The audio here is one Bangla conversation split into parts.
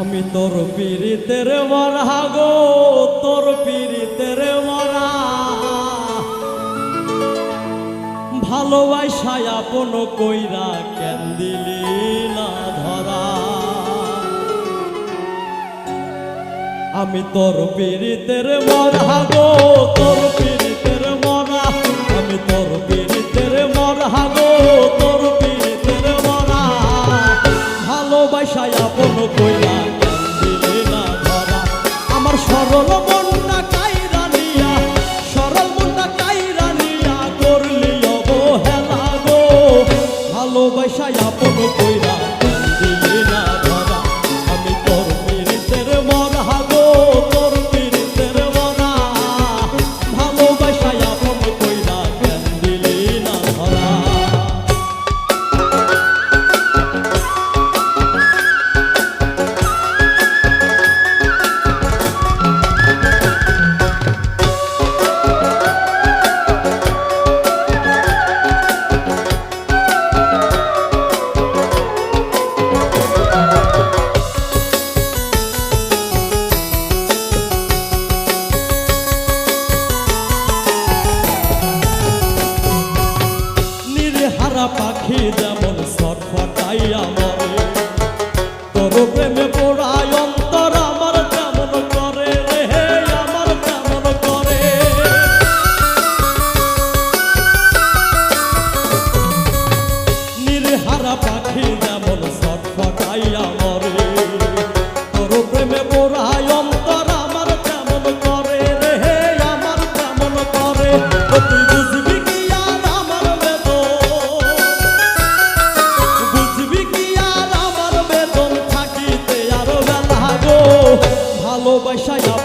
আমি তোর পিড়িতের মরা গো, তোর পিড়িতের মরা। ভালোবাসায় আপন কইরা কেন দিলি না ধরা? আমি তোর পিড়িতের মরা গো, তোর পিড়িতের মরা। আমি তোর পিড়িতের মরা গো, তোর পিড়িতের মরা। ভালোবাসায় আপন কইরা ভালোবাসায় ছটফটাই আমার Baixaia.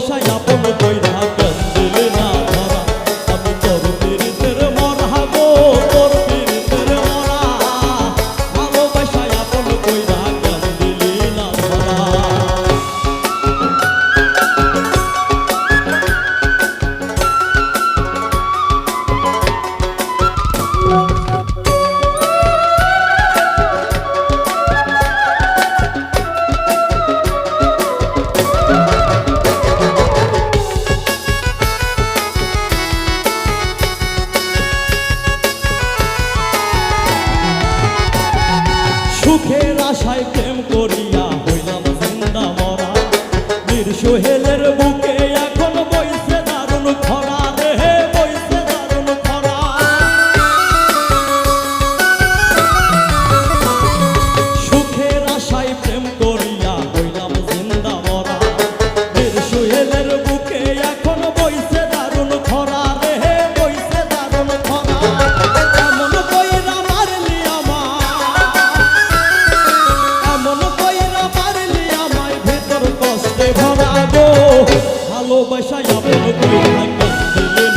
পয়সায় আপন কইরা আশায় ভালোবাসায় আপন করে থাকবে।